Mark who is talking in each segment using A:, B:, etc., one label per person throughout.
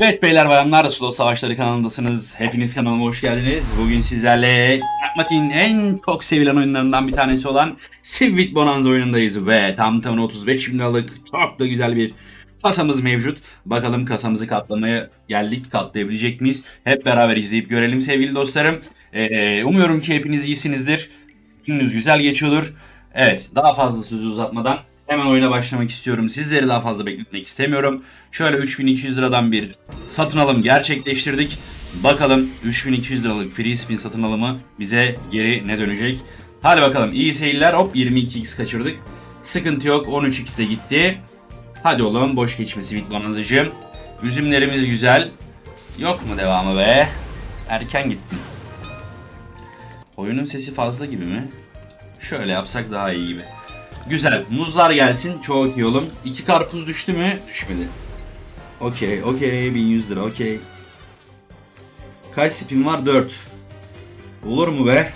A: Evet beyler bayanlar Slot Savaşları kanalındasınız. Hepiniz kanalıma hoş geldiniz. Bugün sizlerle Pragmatik'in en çok sevilen oyunlarından bir tanesi olan Civic Bonanza oyunundayız. Ve tam tamına 35 bin liralık çok da güzel bir kasamız mevcut. Bakalım kasamızı katlamaya geldik. Katlayabilecek miyiz? Hep beraber izleyip görelim sevgili dostlarım. Ee, umuyorum ki hepiniz iyisinizdir. Gününüz güzel geçiyordur. Evet daha fazla sözü uzatmadan Hemen oyuna başlamak istiyorum. Sizleri daha fazla bekletmek istemiyorum. Şöyle 3200 liradan bir satın alım gerçekleştirdik. Bakalım 3200 liralık free spin satın alımı bize geri ne dönecek? Hadi bakalım iyi seyirler. Hop 22x kaçırdık. Sıkıntı yok 13x de gitti. Hadi oğlum boş geçmesi bit bonanzacığım. Üzümlerimiz güzel. Yok mu devamı be? Erken gittin. Oyunun sesi fazla gibi mi? Şöyle yapsak daha iyi gibi. Güzel. Muzlar gelsin. Çok iyi oğlum. İki karpuz düştü mü? Düşmedi. Okey, okey. 1100 lira, okey. Kaç spin var? 4. Olur mu be?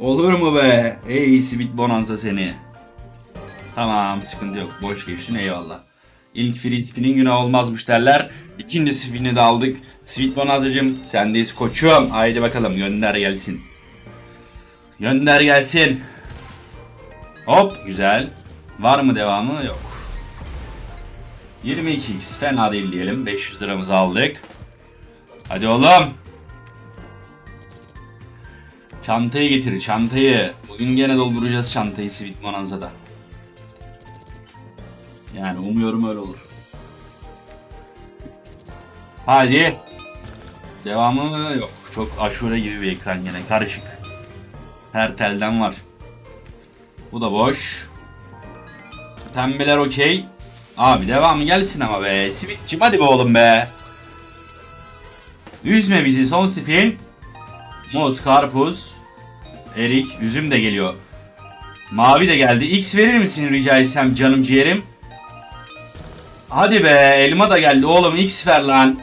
A: Olur mu be? Ey Sweet Bonanza seni. Tamam, sıkıntı yok. Boş geçtin, eyvallah. İlk free spin'in günah olmazmış derler. İkinci spin'i de aldık. Sweet Bonanzacığım, sendeyiz koçum. Haydi bakalım, gönder gelsin. Gönder gelsin. Hop güzel. Var mı devamı? Yok. 22x fena değil diyelim. 500 liramızı aldık. Hadi oğlum. Çantayı getir çantayı. Bugün gene dolduracağız çantayı Sweet Bonanza'da. Yani umuyorum öyle olur. Hadi. Devamı yok. Çok aşure gibi bir ekran gene karışık. Her telden var. Bu da boş. Pembeler okey. Abi devamı gelsin ama be. Sivitçim hadi be oğlum be. Üzme bizi son spin. Muz, karpuz, erik, üzüm de geliyor. Mavi de geldi. X verir misin rica etsem canım ciğerim? Hadi be elma da geldi oğlum X ver lan.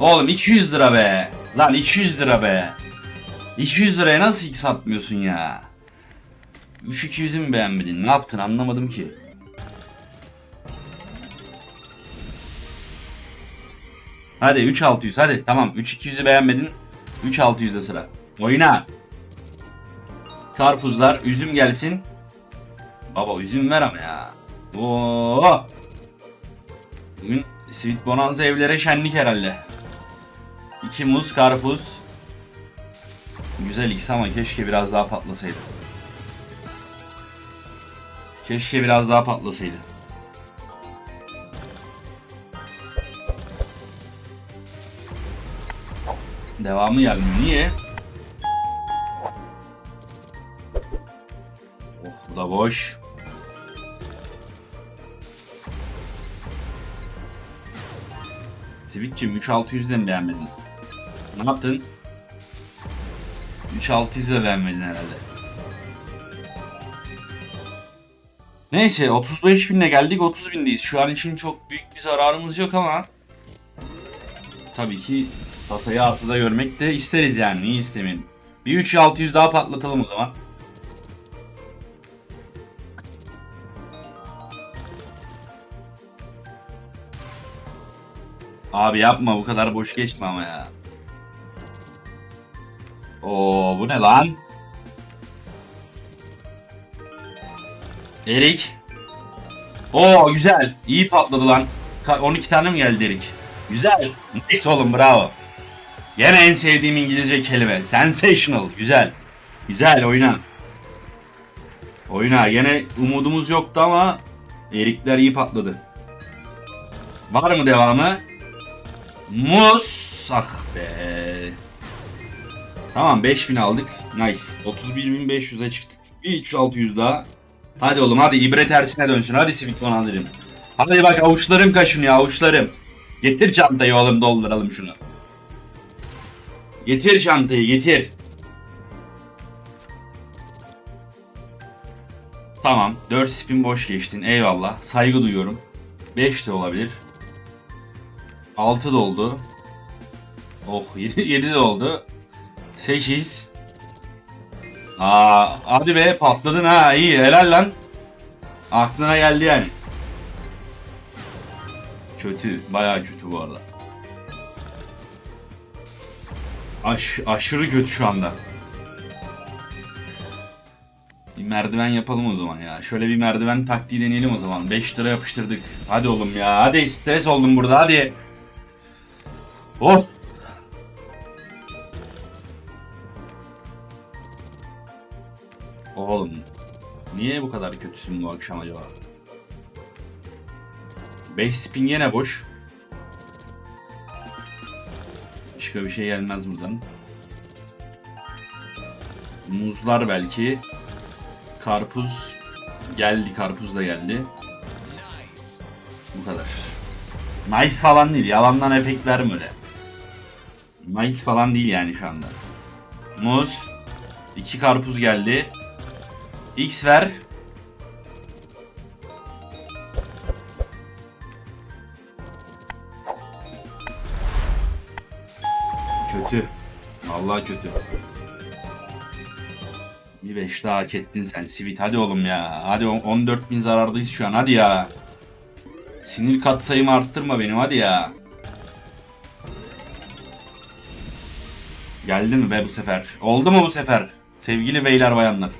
A: Oğlum 200 lira be. Lan 200 lira be. 200 liraya nasıl X atmıyorsun ya? 3200'ü mü beğenmedin? Ne yaptın anlamadım ki. Hadi 3600 hadi tamam 3200'ü beğenmedin. 3600'de sıra. Oyna. Karpuzlar üzüm gelsin. Baba üzüm ver ama ya. Oo. Bugün Sweet Bonanza evlere şenlik herhalde. İki muz karpuz. Güzel X ama keşke biraz daha patlasaydı. Keşke biraz daha patlasaydı. Devamı gelmiyor. Niye? Oh bu da boş. Switch'im 3600'den beğenmedin. Ne yaptın? 3600'de beğenmedin herhalde. Neyse 35 binle geldik 30 bindeyiz. Şu an için çok büyük bir zararımız yok ama tabii ki kasayı artıda görmek de isteriz yani. Niye istemeyelim? Bir 3600 daha patlatalım o zaman. Abi yapma bu kadar boş geçme ama ya. Oo bu ne lan? Erik. Oo güzel. İyi patladı lan. Ka- 12 tane mi geldi Erik? Güzel. Nice oğlum bravo. Gene en sevdiğim İngilizce kelime. Sensational. Güzel. Güzel oyna. Oyna. Gene umudumuz yoktu ama Erikler iyi patladı. Var mı devamı? Muz. Ah be. Tamam 5000 aldık. Nice. 31500'e çıktık. Bir 3600 daha. Hadi oğlum hadi ibre tersine dönsün. Hadi Sweet Bonanza'cığım. Hadi bak avuçlarım kaşınıyor avuçlarım. Getir çantayı oğlum dolduralım şunu. Getir çantayı getir. Tamam 4 spin boş geçtin eyvallah. Saygı duyuyorum. 5 de olabilir. 6 da oldu. Oh 7, 7 de oldu. 8 Aa, hadi be patladın ha iyi helal lan. Aklına geldi yani. Kötü. Bayağı kötü bu arada. Aş, aşırı kötü şu anda. Bir merdiven yapalım o zaman ya. Şöyle bir merdiven taktiği deneyelim o zaman. 5 lira yapıştırdık. Hadi oğlum ya. Hadi stres oldum burada hadi. Oh. Bu kadar kötüsün bu akşam acaba? 5 spin yine boş. Başka bir şey gelmez buradan. Muzlar belki. Karpuz geldi, karpuz da geldi. Bu kadar. Nice falan değil, yalandan efekt verme öyle. Nice falan değil yani şu anda. Muz. iki karpuz geldi. X ver. Vallahi kötü. Bir beş daha hak ettin sen Sivit. Hadi oğlum ya. Hadi 14 bin zarardayız şu an. Hadi ya. Sinir katsayımı arttırma benim. Hadi ya. Geldi mi be bu sefer? Oldu mu bu sefer? Sevgili beyler bayanlar.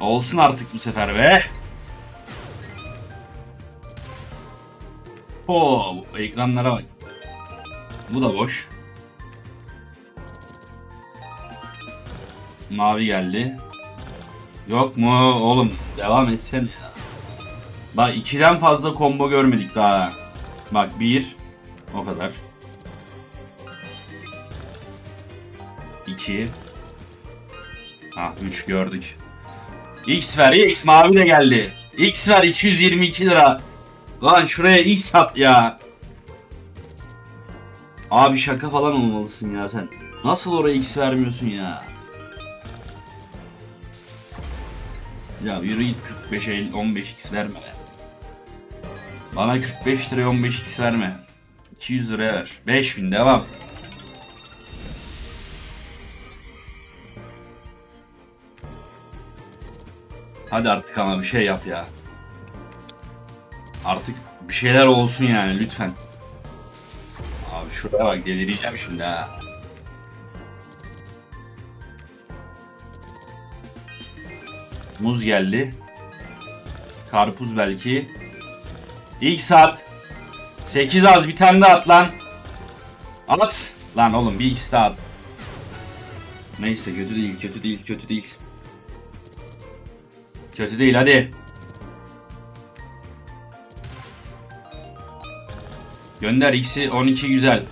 A: Olsun artık bu sefer be. Oo, ekranlara bak. Bu da boş. Mavi geldi. Yok mu oğlum? Devam etsene ya. Bak ikiden fazla combo görmedik daha. Bak bir. O kadar. İki. Ha üç gördük. X ver X mavi de geldi. X ver 222 lira. Lan şuraya X at ya. Abi şaka falan olmalısın ya sen. Nasıl oraya X vermiyorsun ya? Ya yürü git 45 50 15 X verme ya. Bana 45 liraya 15 X verme. 200 liraya ver. 5000 devam. Hadi artık ama bir şey yap ya. Artık bir şeyler olsun yani lütfen. Abi şuraya bak delireceğim şimdi ha. Muz geldi. Karpuz belki. İlk saat. 8 az bir tane daha at lan. At. Lan oğlum bir x daha. Neyse kötü değil kötü değil kötü değil. Kötü değil hadi. Gönder x'i 12 güzel.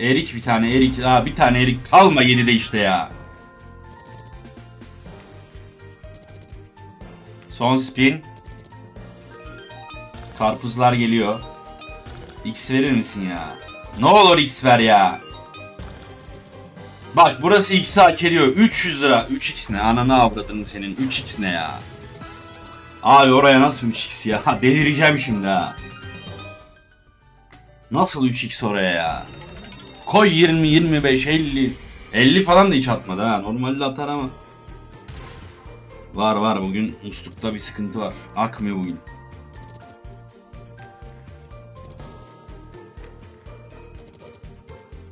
A: Erik bir tane erik. Aa bir tane erik kalma 7'de işte ya. Son spin. Karpuzlar geliyor. X verir misin ya? Ne olur X ver ya. Bak burası X'i hak ediyor. 300 lira. 3X ne? Ananı avradını senin. 3X ne ya? Abi oraya nasıl 3X ya? Delireceğim şimdi ha. Nasıl 3X oraya ya? Koy 20, 25, 50. 50 falan da hiç atmadı ha. Normalde atar ama. Var var bugün muslukta bir sıkıntı var. Akmıyor bugün.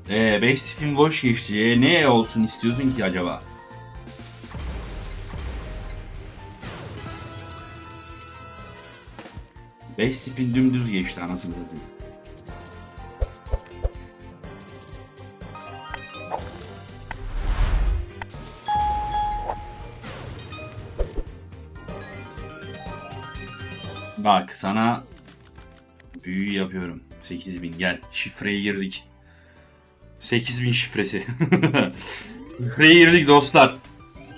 A: Eee 5 spin boş geçti. E, ne olsun istiyorsun ki acaba? Beş spin dümdüz geçti anasını satayım. Bak sana büyü yapıyorum. 8000 gel. Şifreyi girdik. 8000 şifresi. Şifreyi girdik dostlar.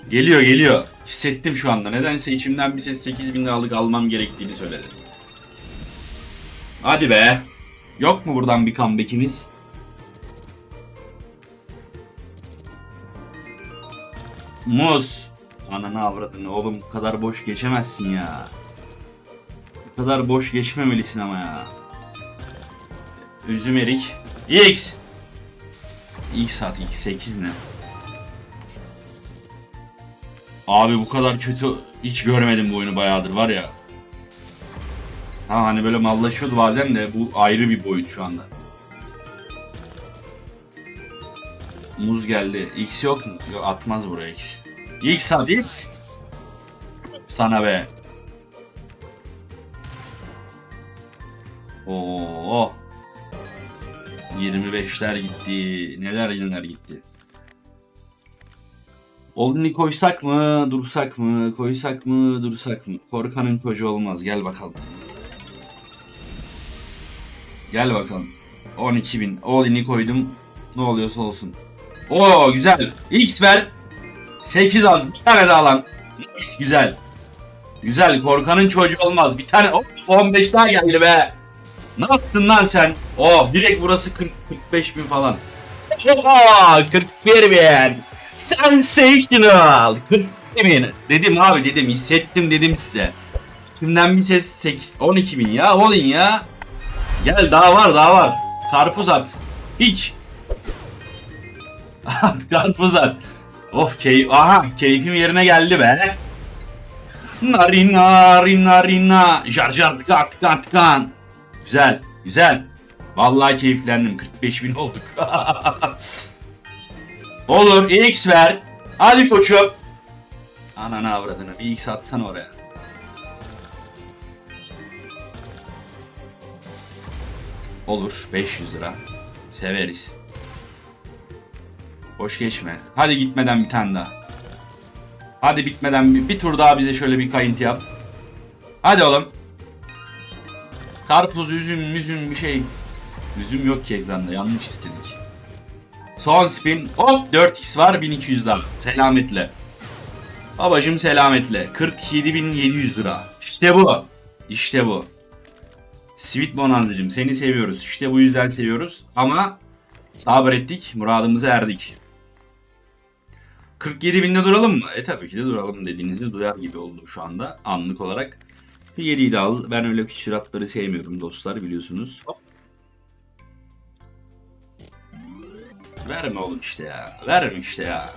A: Geliyor geliyor. Hissettim şu anda. Nedense içimden bir ses 8000 liralık almam gerektiğini söyledi. Hadi be. Yok mu buradan bir comeback'imiz? Muz. Ananı avradını oğlum bu kadar boş geçemezsin ya. Bu kadar boş geçmemelisin ama ya. Üzüm erik. X. X at X 8 ne? Abi bu kadar kötü hiç görmedim bu oyunu bayağıdır var ya. Ha hani böyle mallaşıyordu bazen de bu ayrı bir boyut şu anda. Muz geldi. X yok mu? Yok atmaz buraya X. X at X. Sana be. Oo. 25'ler gitti. Neler neler gitti. Olgun'u koysak mı, dursak mı, koysak mı, dursak mı? Korkanın çocuğu olmaz. Gel bakalım. Gel bakalım. 12.000. All-in'i koydum. Ne oluyorsa olsun. Oo güzel. X ver. 8 az. Bir tane daha lan. X güzel. Güzel. Korkanın çocuğu olmaz. Bir tane. Of 15 daha geldi be. Ne yaptın lan sen? Oh direkt burası 40 45 bin falan. Oha 41 bin. Sensational. 41 bin. Dedim abi dedim hissettim dedim size. Şimdiden bir ses 8 12 bin ya olun ya. Gel daha var daha var. Karpuz at. Hiç. At karpuz at. Of keyif. Aha keyfim yerine geldi be. Narina rina rina. Jar jar tıkan tıkan tıkan. Güzel. Güzel. Vallahi keyiflendim. 45 bin olduk. Olur. X ver. Hadi koçum. Ananı avradını. Bir X atsana oraya. Olur. 500 lira. Severiz. Boş geçme. Hadi gitmeden bir tane daha. Hadi bitmeden bir, bir tur daha bize şöyle bir kayıntı yap. Hadi oğlum. Karpuz, üzüm, üzüm bir şey. Üzüm yok ki ekranda. Yanlış istedik. Son spin. Hop 4x var 1200 daha. Selametle. Babacım selametle. 47.700 lira. İşte bu. İşte bu. Sweet Bonanza'cım seni seviyoruz. İşte bu yüzden seviyoruz. Ama sabrettik. Muradımıza erdik. 47 binde duralım mı? E tabii ki de duralım dediğinizi duyar gibi oldum şu anda anlık olarak. 7'yi de al. Ben öyle küsuratları sevmiyorum dostlar biliyorsunuz. Verme oğlum işte ya. Verme işte ya.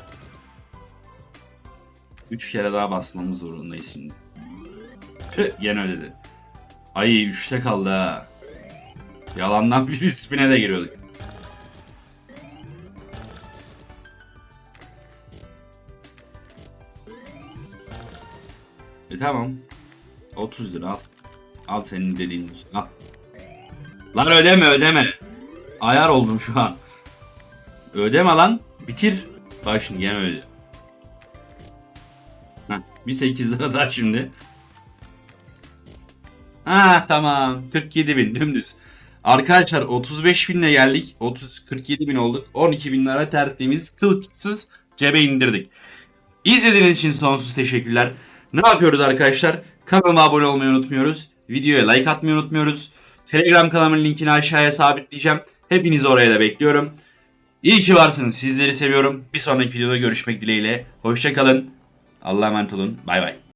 A: 3 kere daha basmamız zorundayız şimdi. Tüh gene ödedi. Ay 3'te kaldı ha. Yalandan bir spine de giriyorduk. E tamam. 30 lira al. Al senin dediğin. Al. Lan ödeme ödeme. Ayar oldum şu an. Ödeme lan. Bitir. Bak şimdi gene öyle. Bir 8 lira daha şimdi. Ha tamam. 47 bin dümdüz. Arkadaşlar 35 binle geldik. 30 47 bin olduk. 12 bin lira tertemiz kılçıksız cebe indirdik. İzlediğiniz için sonsuz teşekkürler. Ne yapıyoruz arkadaşlar? Kanalıma abone olmayı unutmuyoruz. Videoya like atmayı unutmuyoruz. Telegram kanalımın linkini aşağıya sabitleyeceğim. Hepinizi oraya da bekliyorum. İyi ki varsınız. Sizleri seviyorum. Bir sonraki videoda görüşmek dileğiyle. Hoşçakalın. Allah'a emanet olun. Bay bay.